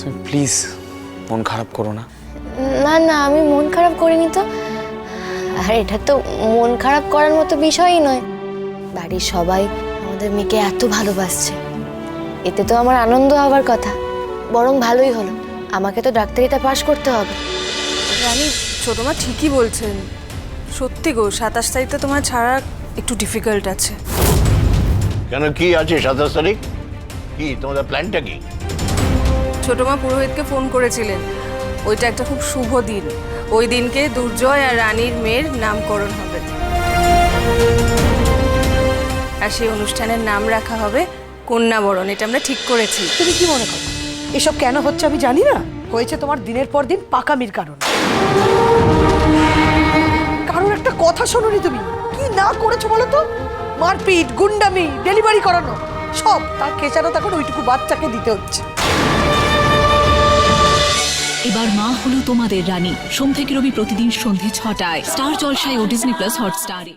তুমি প্লিজ মন খারাপ করো না। না না আমি মন খারাপ করিনি তো। আর এটা তো মন খারাপ করার মতো বিষয়ই নয়। বাড়ির সবাই আমাদের মেয়েকে এত ভালোবাসছে। এতে তো আমার আনন্দ হওয়ার কথা। বরং ভালোই হলো। আমাকে তো ডাক্তারিটা পাশ করতে হবে। রানী ছোট মা ঠিকই বলছেন। সত্যি গো সাতাশ তারিখটা তোমার ছাড়া একটু ডিফিকাল্ট আছে। কেন কি আছে সাতাশ তারিখ? কি তোমাদের প্ল্যানটা কি? ছোট মা পুরোহিতকে ফোন করেছিলেন। ওইটা একটা খুব শুভ দিন। ওই দিনকে দুর্জয় আর রানীর মেয়ের নামকরণ হবে। আর সেই অনুষ্ঠানের নাম রাখা হবে কন্যাবরণ। এটা আমরা ঠিক করেছি। তুমি কি মনে করো? এসব কেন হচ্ছে আমি জানি না? হয়েছে তোমার দিনের পর দিন পাকামির কারণ। কারণ একটা কথা শোনোনি তুমি? কি না করেছ বলো তো? মারপিট, গুন্ডামি, ডেলিভারি করানো, সব। তার খেসানো তখন ওইটুকু বাচ্চাকে দিতে হচ্ছে। এবার মা হলো তোমাদের রানী। সোম থেকে রবি প্রতিদিন সন্ধে ছটায়। স্টার জলসায় ও ডিজনি প্লাস হটস্টারে।